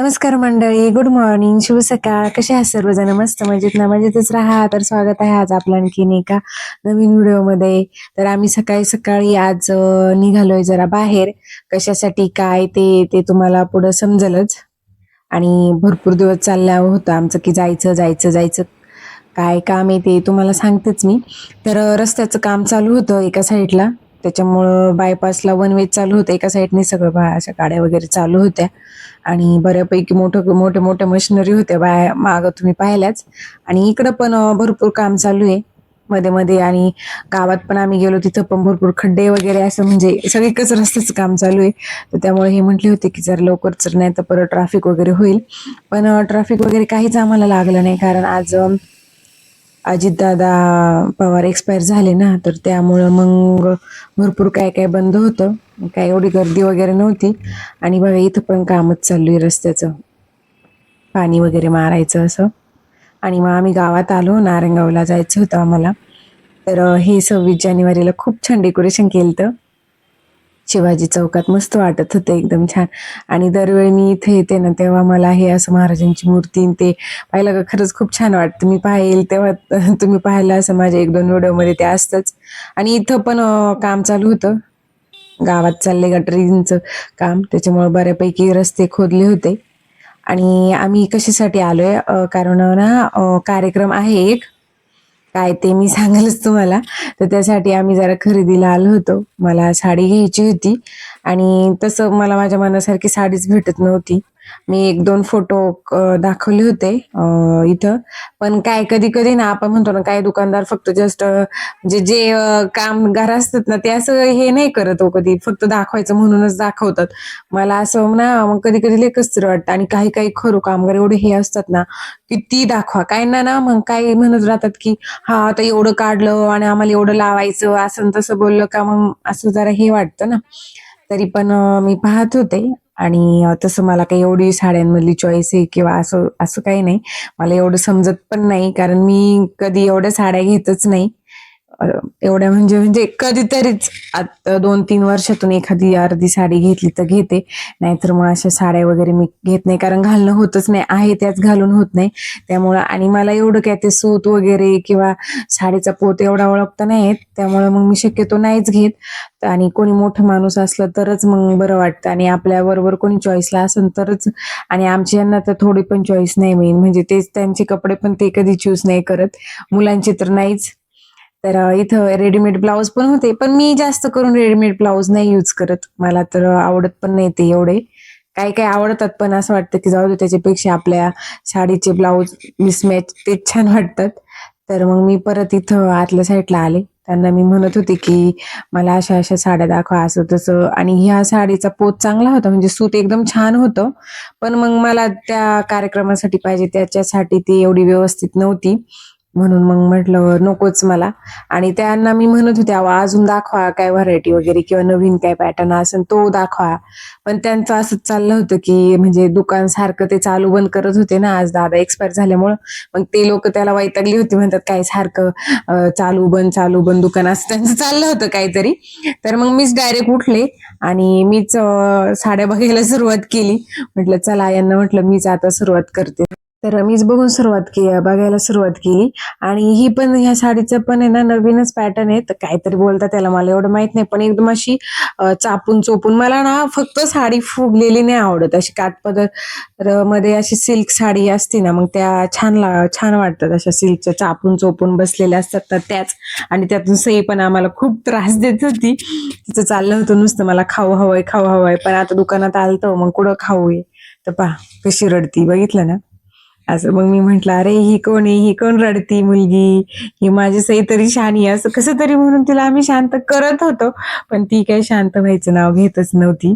नमस्कार मंडळी good morning शुभ सकाळ. कसे आहात सर्वजण? मस्त मजेत ना? मजेतच राहा. तर स्वागत आहे आज आपल्या आणखीन एका नवीन व्हिडिओमध्ये. तर आम्ही सकाळी सकाळी आज निघालोय जरा बाहेर. कशासाठी काय ते ते तुम्हाला पुढं समजेलच. आणि भरपूर दिवस चालला होतं आमचं की जायचं जायचं जायचं. काय काम आहे ते तुम्हाला सांगतेच मी. तर रस्त्याचं काम चालू होतं एका साईडला त्याच्यामुळं बायपासला वन वे चालू होतं. एका साईडने सगळं बा अशा गाड्या वगैरे चालू होत्या. आणि बऱ्यापैकी मोठं मोठ्या मोठ्या मशिनरी होत्या बाया मागं तुम्ही पाहिल्याच. आणि इकडं पण भरपूर काम चालू आहे. मध्ये मध्ये आणि गावात पण आम्ही गेलो तिथं पण भरपूर खड्डे वगैरे असं म्हणजे सगळीकच रस्त्याचं काम चालू आहे. तर त्यामुळे हे म्हटले होते की जर लवकर जर नाही तर परत ट्रॅफिक वगैरे होईल. पण ट्रॅफिक वगैरे काहीच आम्हाला लागलं नाही. कारण आज अजितदादा पवार एक्सपायर झाले ना तर त्यामुळं मग भरपूर काय काय बंद होतं. काय एवढी गर्दी वगैरे नव्हती. आणि बघा इथं पण कामच चालू आहे रस्त्याचं. पाणी वगैरे मारायचं असं. आणि मग आम्ही गावात आलो नारंगावला जायचं होतं आम्हाला. तर हे सव्वीस जानेवारीला खूप छान डेकोरेशन केलं होतं शिवाजी चौकात मस्त वाटत होतं एकदम छान. आणि दरवेळी मी इथे येते ना तेव्हा मला हे असं महाराजांची मूर्ती ते पाहिलं का खरंच खूप छान वाटतं. मी पाहिल तेव्हा तुम्ही पाहिलं असं माझ्या एक दोन व्हिडिओमध्ये ते असतंच. आणि इथं पण काम चालू होतं. गावात चालले गटरींचं काम. त्याच्यामुळे बऱ्यापैकी रस्ते खोदले होते. आणि आम्ही कशासाठी आलोय? कारण ना कार्यक्रम आहे एक. काय ते मी सांगेलच तुम्हाला. तर त्यासाठी आम्ही जरा खरेदीला आलो होतो. मला साडी घ्यायची होती. आणि तसं मला माझ्या मनासारखी साडीच भेटत नव्हती. मी एक दोन फोटो दाखवले होते इथं. पण काय कधी कधी ना आपण म्हणतो ना काय दुकानदार फक्त जस्ट म्हणजे जे कामगार असतात ना ते असं हे नाही करत हो कधी. फक्त दाखवायचं म्हणूनच दाखवतात. मला असं ना मग कधी कधी लेखच वाटतं आणि काही काही खरं कामगार एवढे हे असतात ना की ती दाखवा. काय ना ना मग काय म्हणत राहतात की हा आता एवढं काढलं आणि आम्हाला एवढं लावायचं असं तसं बोललं का मग? असं जरा हे वाटतं ना. तरी पण मी पाहत होते. आणि तसं मला काही एवढी साड्यांमधली चॉईस आहे किंवा असं असं काही नाही. मला एवढं समजत पण नाही कारण मी कधी एवढ्या साड्या घेतच नाही. एवढ्या म्हणजे म्हणजे कधीतरीच आता दोन तीन वर्षातून एखादी अर्धी साडी घेतली तर घेते. नाहीतर मग अशा साड्या वगैरे मी घेत नाही. कारण घालणं होतच नाही. आहे त्याच घालून होत नाही. त्यामुळं आणि मला एवढं काय ते सूत वगैरे किंवा साडीचा पोत एवढा ओळखता नाही येत. त्यामुळे मग मी शक्यतो नाहीच घेत. आणि कोणी मोठं माणूस असलं तरच मग बरं वाटतं. आणि आपल्या बरोबर कोणी चॉईसला असेल तरच. आणि आमच्या यांना तर थोडी पण चॉईस नाही मेन म्हणजे तेच त्यांचे कपडे पण ते कधी चूज नाही करत. मुलांचे तर नाहीच. तर इथं रेडीमेड ब्लाऊज पण होते पण मी जास्त करून रेडीमेड ब्लाऊज नाही यूज करत. मला तर आवडत पण नाही ते एवढे. काही काही आवडतात पण असं वाटतं की जाऊ दे त्याच्यापेक्षा आपल्या साडीचे ब्लाऊज मिसमॅच ते छान वाटतात. तर मग मी परत इथं आतल्या साईडला आले. त्यांना मी म्हणत होते की मला अशा अशा साड्या दाखवा असं तसं. आणि ह्या साडीचा पोत चांगला होता म्हणजे सूत एकदम छान होतं. पण मग मला त्या कार्यक्रमासाठी पाहिजे त्याच्यासाठी ती एवढी व्यवस्थित नव्हती. म्हणून मग म्हटलं नकोच मला. आणि त्यांना मी म्हणत होते अजून दाखवा काय व्हरायटी वगैरे किंवा नवीन काय पॅटर्न असेल तो दाखवा. पण त्यांचं असंच चाललं होतं की म्हणजे दुकान सारखं ते चालू बंद करत होते ना आज दादा एक्सपायर झाल्यामुळं. मग ते लोक त्याला वैतागली होती म्हणतात काय सारखं चालू बंद चालू बंद दुकान असं त्यांचं चाललं होतं काहीतरी. तर मग मीच डायरेक्ट उठले आणि मीच साड्या बघायला सुरुवात केली. म्हटलं चला यांना म्हटलं मीच आता सुरुवात करते. तर मीच बघून सुरुवात केली बघायला सुरुवात केली. आणि ही पण ह्या साडीचं पण आहे ना नवीनच पॅटर्न आहे. तर काहीतरी बोलतात त्याला मला एवढं माहीत नाही. पण एकदम अशी चापून चोपून मला ना फक्त साडी फुगलेली नाही आवडत. अशी काटपदरमध्ये अशी सिल्क साडी असते ना मग त्या छान ला छान वाटतात. अशा सिल्कच्या चापून चोपून बसलेल्या असतात तर त्याच. आणि त्यातून सई पण आम्हाला खूप त्रास देत होती. तिचं चाललं होतं नुसतं मला खाऊ हवंय खाऊ हवंय. पण आता दुकानात आलतो मग कुठं खाऊ आहे तर पहा कशी रडती बघितलं ना? असं मग मी म्हंटल अरे ही कोण आहे? ही कोण रडती मुलगी? ही माझी सई तरी शानी आहे. असं कसं तरी म्हणून तिला आम्ही शांत करत होतो. पण ती काही शांत व्हायचं नाव घेतच नव्हती.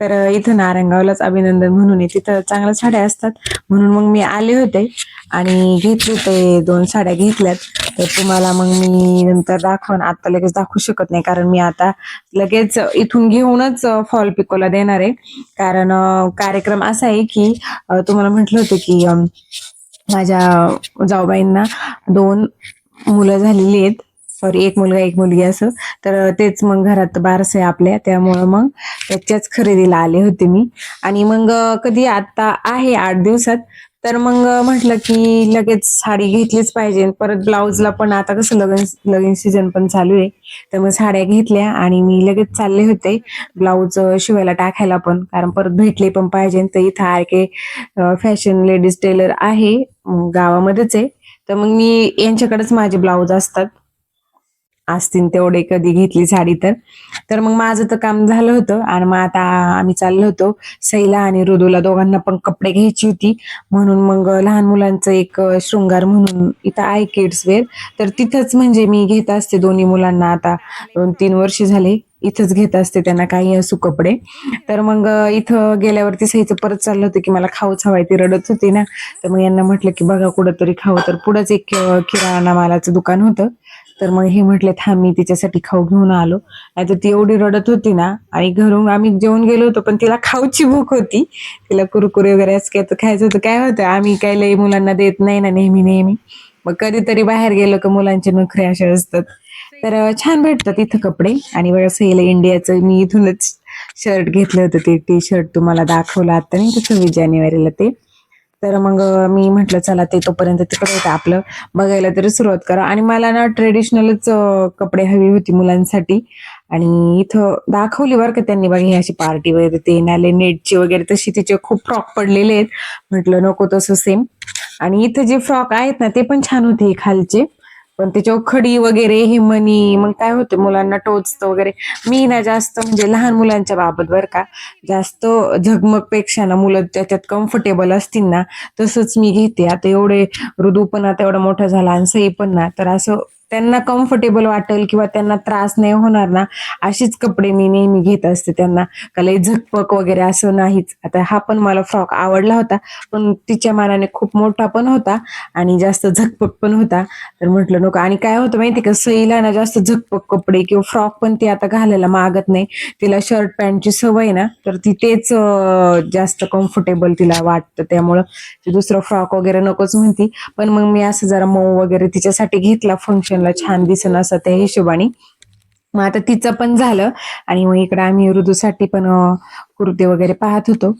तर इथं नारायणगावलाच अभिनंदन म्हणून आहे. तिथं चांगल्या साड्या असतात. म्हणून मग मी आले होते आणि घेतले ते दोन साड्या घेतल्यात. तर तुम्हाला मग मी नंतर दाखवून आता लगेच दाखवू शकत नाही कारण मी आता लगेच इथून घेऊनच फॉल पिकोला देणार आहे. कारण कार्यक्रम असा आहे की तुम्हाला म्हटलं होतं की माझ्या जाऊबाईंना दोन मुलं झालेली आहेत. सॉरी एक मुलगा एक मुलगी असं. तर तेच मग घरात बारस आहे आपल्या त्यामुळं मग त्याच्याच खरेदीला आले होते मी. आणि मग कधी आता आहे आठ दिवसात. तर मग म्हटलं की लगेच साडी घेतलीच पाहिजे. परत ब्लाऊजला पण आता कसं लगन लगीन सीझन पण चालू आहे. तर मग साड्या घेतल्या आणि मी लगेच चालले होते. ब्लाऊज शिवायला टाकायला पण. कारण परत भेटले पण पाहिजे. तर इथं R K fashion ladies tailor आहे. गावामध्येच आहे. तर मग मी यांच्याकडेच माझे ब्लाऊज असतात. असतील तेवढे कधी घेतली साडी तर. तर मग माझं तर काम झालं होतं आणि मग आता आम्ही चाललो होतो सैला आणि रुदूला दोघांना पण कपडे घ्यायची होती. म्हणून मग लहान मुलांचं एक शृंगार म्हणून इथं आहे किड्स वेअर तर तिथंच म्हणजे मी घेत असते दोन्ही मुलांना आता दोन तीन वर्ष झाले इथंच घेत असते त्यांना काही असू कपडे. तर मग इथं गेल्यावरती सहीचं परत चाललं होतं की मला खाऊच हवाय ती रडत होती ना. तर मग यांना म्हटलं की बघा कुठं तरी खाऊ. तर पुढंच एक किराणा मालाचं दुकान होतं. तर मग हे म्हटले थांब मी तिच्यासाठी खाऊ घेऊन आलो. नाही तर ती एवढी रडत होती ना आणि घरून आम्ही जेवून गेलो होतो पण तिला खाऊची भूक होती. तिला कुरकुरे वगैरे असं काय खायचं होतं. काय होतं आम्ही काय लई मुलांना देत नाही ना नेहमी नेहमी. मग कधीतरी बाहेर गेलो का मुलांचे नखरे असे असतात. तर छान भेटतात इथं कपडे. आणि बघा सहीला इंडियाचं मी इथूनच शर्ट घेतलं होतं ते टी शर्ट तुम्हाला दाखवलं आता नाही का सव्वीस जानेवारीला ते. तर मग मी म्हटलं चला ते तोपर्यंत तिकडे होतं आपलं. बघायला तरी सुरुवात करा. आणि मला ना ट्रेडिशनलच कपडे हवी होती मुलांसाठी. आणि इथं दाखवली बरं का त्यांनी. बघा अशी पार्टी वगैरे ते नाले नेटची वगैरे तशी तिचे खूप फ्रॉक पडलेले आहेत. म्हटलं नको तसं सेम आणि इथं जे फ्रॉक आहेत ना ते पण छान होते खालचे. पण त्याच्यावर खडी वगैरे हे मनी मग काय होते मुलांना टोचतं वगैरे. मी ना जास्त म्हणजे लहान मुलांच्या बाबत बर का जास्त झगमगपेक्षा ना मुलं त्याच्यात कम्फर्टेबल असतील ना तसंच मी घेते. आता एवढे ऋतू पण आता एवढा मोठा झाला आणि सई पण ना तर असं त्यांना कम्फर्टेबल वाटेल किंवा त्यांना त्रास नाही होणार ना अशीच कपडे मी नेहमी घेत असते त्यांना. का लई झकपक वगैरे असं नाहीच. आता हा पण मला फ्रॉक आवडला होता पण तिच्या मानाने खूप मोठा पण होता आणि जास्त झकपक पण होता. तर म्हटलं नको. आणि काय होतं माहिती का सईला ना जास्त झकपक कपडे किंवा फ्रॉक पण ती आता घालायला मागत नाही. तिला शर्ट पॅन्टची सवय ना तर ती तेच जास्त कम्फर्टेबल तिला वाटतं. त्यामुळं ती दुसरं फ्रॉक वगैरे नकोच म्हणती. पण मग मी असं जरा मऊ वगैरे तिच्यासाठी घेतला फंक्शन फंक्शनला छान दिसन असं त्या हिशोबाने. मग आता तिचं पण झालं. आणि मग इकडे आम्ही ऋतूसाठी पण कुर्ते वगैरे पाहत होतो.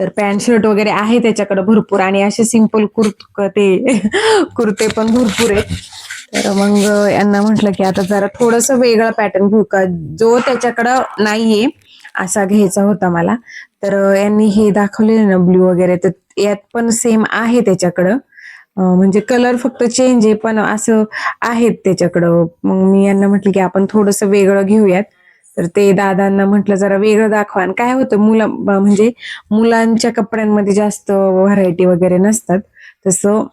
तर पॅन्ट शर्ट वगैरे आहे त्याच्याकडे भरपूर आणि असे सिंपल कुर्त ते कुर्ते पण भरपूर आहेत. तर मग यांना म्हटलं की आता जरा थोडस वेगळा पॅटर्न घेऊ का? जो त्याच्याकडं नाहीये असा घ्यायचा होता मला. तर यांनी हे दाखवलेलं ना ब्ल्यू वगैरे तर यात पण सेम आहे त्याच्याकडं. म्हणजे कलर फक्त चेंज आहे पण असं आहेत त्याच्याकडं. मग मी यांना म्हटलं की आपण थोडस वेगळं घेऊयात. तर ते दादांना म्हटलं जरा वेगळं दाखवा. आणि काय होतं मुलं म्हणजे मुलांच्या कपड्यांमध्ये जास्त व्हरायटी वगैरे नसतात. तसं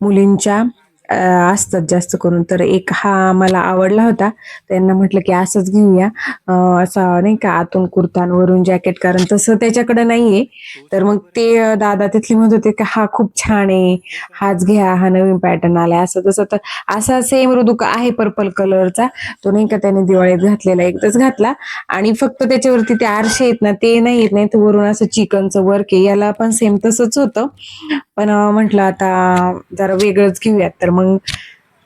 मुलींच्या असतात जास्त करून. तर एक हा मला आवडला होता. त्यांना म्हटलं की असंच घेऊया. असा नाही का आतून कुर्तांवरून जॅकेट कारण तसं त्याच्याकडे नाहीये. तर मग ते दादा तिथले म्हणत होते की हा खूप छान आहे. हाच घ्या हा नवीन पॅटर्न आलाय. असं तसं. तर असा सेम ऋतू आहे पर्पल कलरचा तो नाही का त्याने दिवाळीत घातलेला एकदाच घातला. आणि फक्त त्याच्यावरती ते आरशे आहेत ना ते नाही येत. नाही तर वरून असं चिकनचं वर्क आहे. याला पण सेम तसंच होतं. पण म्हटलं आता जरा वेगळंच घेऊयात. तर मग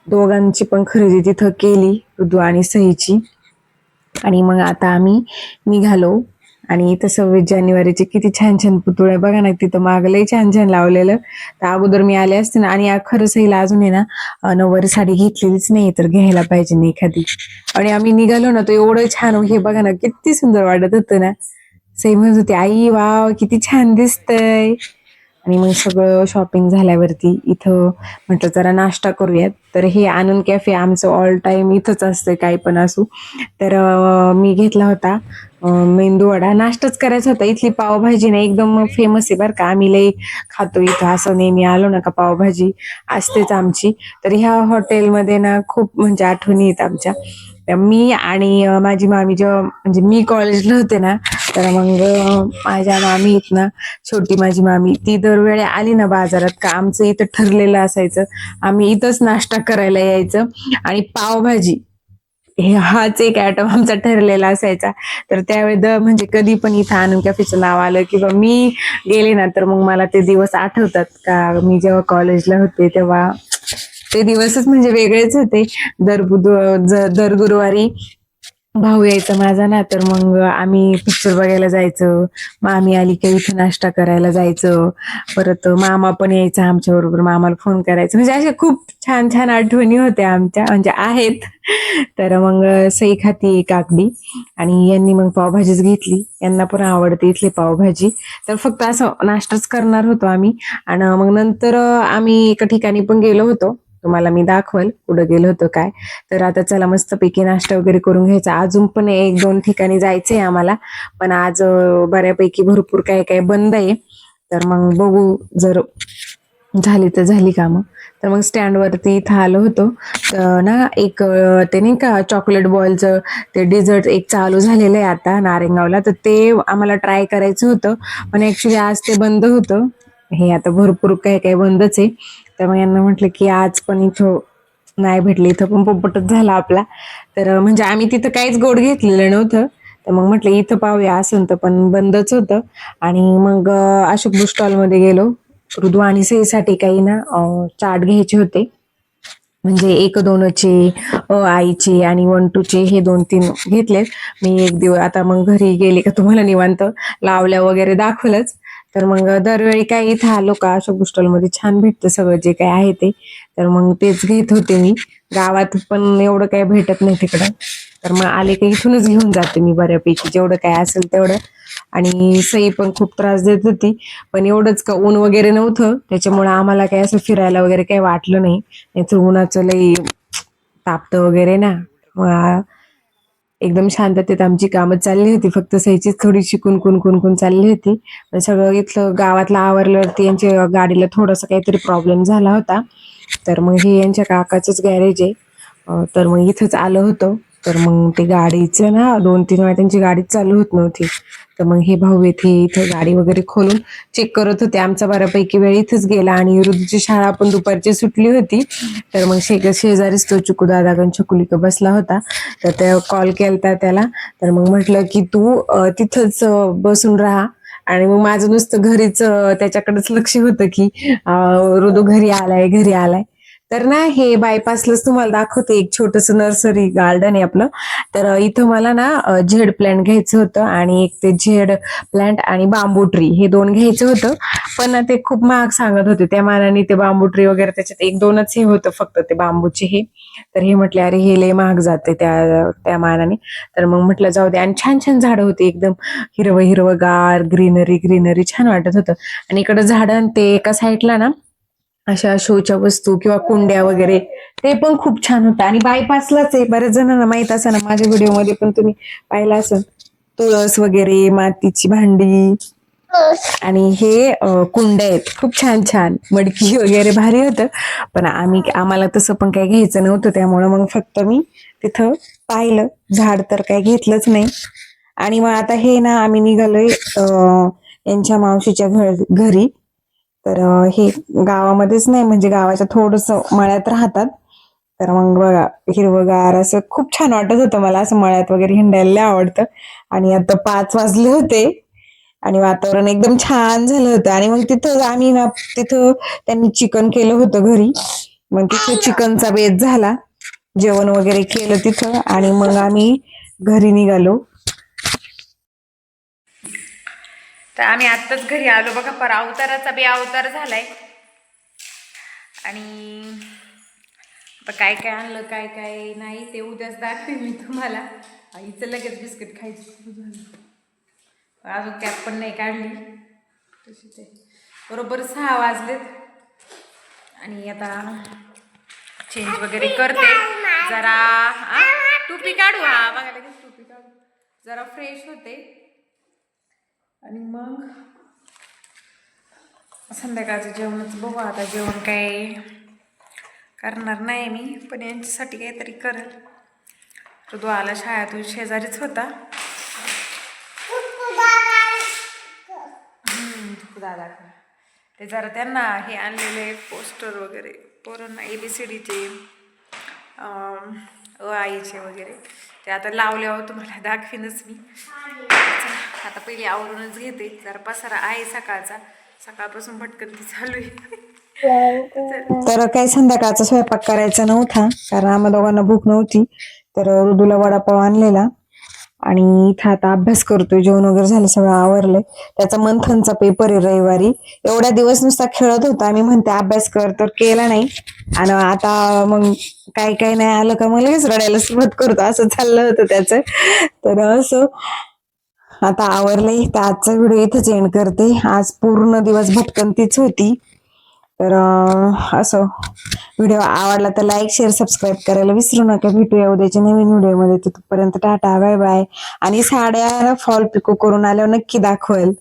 दोघांची पण खरेदी तिथं केली ऋतू आणि सहीची आणि मग आता आम्ही निघालो. आणि इथं सव्वीस जानेवारीचे किती छान छान पुतळे बघा ना तिथं मागलंही लय छान छान लावलेलं. तर अगोदर मी आले असते ना आणि खरं सहीला अजून आहे ना नऊवारी साडी घेतलेलीच नाही तर घ्यायला पाहिजे ना एखादी. आणि आम्ही निघालो ना तर एवढं छान हे बघा ना किती सुंदर वाटत होतं ना. सई म्हणत होती आई वाव किती छान दिसतंय. आणि मग सगळं शॉपिंग झाल्यावरती इथं म्हटलं जरा नाश्ता करूयात. तर हे आनंद कॅफे आमचं ऑल टाइम इथंच असतं काही पण असू. तर मी घेतला होता मेंदूवडा. मेंदू वडा नाश्ताच करायचा होता. इथली पावभाजी ना एकदम फेमस आहे बरं का. आम्ही लई खातो इथं. असं नेहमी आलो ना का पावभाजी. असतेच आमची. तर ह्या हॉटेलमध्ये ना खूप म्हणजे आठवणी आहेत आमच्या. मी आणि माझी मामी जेव्हा म्हणजे मी कॉलेजला होते ना तर मग माझ्या मामी आहेत ना छोटी माझी मामी ती दरवेळी आली ना बाजारात का आमचं इथं ठरलेलं असायचं आम्ही इथंच नाश्ता करायला यायचं आणि पावभाजी हाच एक आयटम आमचा ठरलेला असायचा. तर त्यावेळी द म्हणजे कधी पण इथं आनंद कॅफेचं नाव आलं किंवा मी गेले ना तर मग मला ते दिवस आठवतात का मी जेव्हा कॉलेजला होते तेव्हा ते दिवसच म्हणजे वेगळेच होते. दर बुध दर गुरुवारी भाऊ यायचा माझा ना तर मग आम्ही पिक्चर बघायला जायचं. मामी आली का इथे नाश्ता करायला जायचं. परत मामा पण यायचा आमच्या बरोबर मामाला फोन करायचं. म्हणजे अशा खूप छान छान आठवणी होत्या आमच्या म्हणजे आहेत. तर मग सई खाती काकडी आणि यांनी मग पावभाजीच घेतली. यांना पण आवडते इथली पावभाजी. तर फक्त असं नाश्ताच करणार होतो आम्ही. आणि मग नंतर आम्ही एका ठिकाणी पण गेलो होतो. तुम्हाला मी दाखवल कुठं गेलो होतो काय. तर आता चला मस्तपैकी नाश्ता वगैरे करून घ्यायचा. अजून पण एक दोन ठिकाणी जायचंय आम्हाला. पण आज बऱ्यापैकी भरपूर काय काय बंद आहे. तर मग बघू जर झाली तर झाली कामं. तर मग स्टँडवरती इथं आलो होतो. तर ना एक ते नाही का चॉकलेट बॉलचं ते डेझर्ट एक चालू झालेलं आहे आता नारेंगावला. तर ते आम्हाला ट्राय करायचं होतं. पण ऍक्च्युली आज ते बंद होतं. हे आता भरपूर काय काय बंदच आहे. तर मग यांना म्हटलं की आज पण इथं नाही भेटले. इथं पण पोपटच झाला आपला. तर म्हणजे आम्ही तिथं काहीच गोड घेतलेलं नव्हतं. तर मग म्हटलं इथं पाहूया. असं तर पण बंदच होतं. आणि मग अशोक बुक स्टॉलमध्ये गेलो. ऋदू आणि सईसाठी काही ना चाट घ्यायचे होते. म्हणजे एक दोनचे अ आईचे आणि वन टूचे हे दोन तीन घेतलेत. मी एक दिवस आता मग घरी गेले का तुम्हाला निवांत? लावल्या वगैरे दाखवलंच. तर मग दरवेळी काय इथं आलो का अशोकमध्ये छान भेटतं सगळं जे काय आहे ते. तर मग तेच घेत होते मी. गावात पण एवढं काय भेटत नाही तिकडं. तर मग आले का इथूनच घेऊन जाते मी बऱ्यापैकी जेवढं काय असेल तेवढं. आणि सई पण खूप त्रास देत होती. पण एवढंच का ऊन वगैरे नव्हतं. त्याच्यामुळे आम्हाला काय असं फिरायला वगैरे काही वाटलं नाही. याचं उन्हाचं लई तापतं वगैरे ना. मग एकदम शांततेत आमची कामं चालली होती. फक्त सईचीच थोडीशी कुणकुण कुणकुण चालली होती. पण सगळं इथलं गावातलं आवरल्यावरती यांच्या गाडीला थोडासा काहीतरी प्रॉब्लेम झाला होता. तर मग हे यांच्या काकाचंच गॅरेज आहे. तर मग इथंच आलं होतं. तर मग ते गाडीचं ना दोन तीन वेळा त्यांची गाडीच चालू होत नव्हती. तर मग हे भाऊ येथे इथं गाडी वगैरे खोलून चेक करत होते. आमचा बऱ्यापैकी वेळ इथंच गेला आणि ऋतूची शाळा पण दुपारची सुटली होती. तर मग शेक शेजारीच तो चुकू दादा गण छकुलिक बसला होता. तर त्या कॉल केलता त्याला. तर मग म्हटलं की तू तिथंच बसून राहा. आणि मग माझं नुसतं घरीच त्याच्याकडेच लक्ष होतं की रुदू घरी आलाय घरी आलाय. तर ना हे बायपासलाच तुम्हाला दाखवते. एक छोटस नर्सरी गार्डन आहे आपलं. तर इथं मला ना झेड प्लांट घ्यायचं होतं आणि एक ते झेड प्लांट आणि बांबू ट्री हे दोन घ्यायचं होतं. पण ते खूप महाग सांगत होते. त्या मानाने ते बांबू ट्री वगैरे त्याच्यात एक दोनच हे होतं फक्त ते बांबूचे हे. तर हे म्हटले अरे हे लय महाग जाते त्या त्या मानाने. तर मग म्हटलं जाऊ दे. आणि छान छान झाडं होती. एकदम हिरवं हिरवं गार ग्रीनरी ग्रीनरी छान वाटत होतं. आणि इकडं झाडं आणि ते एका साईडला ना अशा शोच्या वस्तू किंवा कुंड्या वगैरे ते पण खूप छान होतं. आणि बायपासलाच आहे. बऱ्याच जणांना माहीत असं ना माझ्या व्हिडिओमध्ये पण तुम्ही पाहिलं असेल. तुळस वगैरे मातीची भांडी. आणि हे कुंड आहेत. खूप छान छान. मडकी वगैरे भारी होतं. पण आम्ही आम्हाला तसं पण काही घ्यायचं नव्हतं. त्यामुळं मग फक्त मी तिथं पाहिलं. झाड तर काही घेतलंच नाही. आणि मग आता हे ना आम्ही निघालोय यांच्या मावशीच्या घर घरी. तर हे गावामध्येच नाही म्हणजे गावाच्या थोडस मळ्यात राहतात. तर मग बघा हिरवगार असं खूप छान वाटत होतं मला असं मळ्यात वगैरे हिंडायला आवडतं. आणि आता पाच वाजले होते आणि वातावरण एकदम छान झालं होतं. आणि मग तिथं आम्ही ना तिथं त्यांनी चिकन केलं होतं घरी. मग तिथं चिकनचा बेत झाला. जेवण वगैरे केलं तिथं आणि मग आम्ही घरी निघालो. तर आम्ही आत्ताच घरी आलो. बघा पर अवताराचा बे अवतार झालाय. आणि आता काय काय आणलं काय काय नाही ते उद्याच दाखवे मी तुम्हाला. आईचं लगेच बिस्किट खायचं सुरू झालं. अजून कॅप पण नाही काढली. तशी ते. बरोबर सहा वाजलेत. आणि आता चेंज वगैरे करते. जरा टोपी काढू? हा बघा टोपी काढू. जरा फ्रेश होते. आणि मग संध्याकाळचं जेवणच बघू. आता जेवण काय करणार नाही मी पण यांच्यासाठी काहीतरी करेल. ऋतू आला शाळेतून शेजारीच होता. दादा ते जरा त्यांना हे आणलेले पोस्टर वगैरे पोरांना ए बी सी डीचे अ आईचे वगैरे. ते आता लावल्यावर तुम्हाला दाखवीनच मी. आता पहिले आवरूनच घेते. जरा पसारा आहे सकाळचा. सकाळपासून भटकन ती चालू आहे. तर काही संध्याकाळचा स्वयंपाक करायचा नव्हता. कारण आम्हा दोघांना भूक नव्हती. तर ऋदूला वडापाव आणलेला. आणि इथं आता अभ्यास करतोय. जेवण वगैरे झालं सगळं आवरलंय. त्याचा मंथनचा पेपर आहे रविवारी. एवढ्या दिवस नुसता खेळत होता. आम्ही म्हणते अभ्यास कर. तर केला नाही. आणि आता मग काय काय नाही आलं का मग लगेच रडायला सुरुवात करतो. असं चाललं होतं त्याचं. तर असं आता आवरलंय तर आजचा व्हिडिओ इथंच एंड करते. आज पूर्ण दिवस भटकंतीच होती. तर असं. व्हिडिओ आवडला तर लाईक शेअर सबस्क्राईब करायला विसरू नका. भेटूया उद्याच्या नवीन व्हिडिओमध्ये. तोपर्यंत टाटा बाय बाय आणि साड्या फॉल पिको करून आल्यावर नक्की दाखवेल.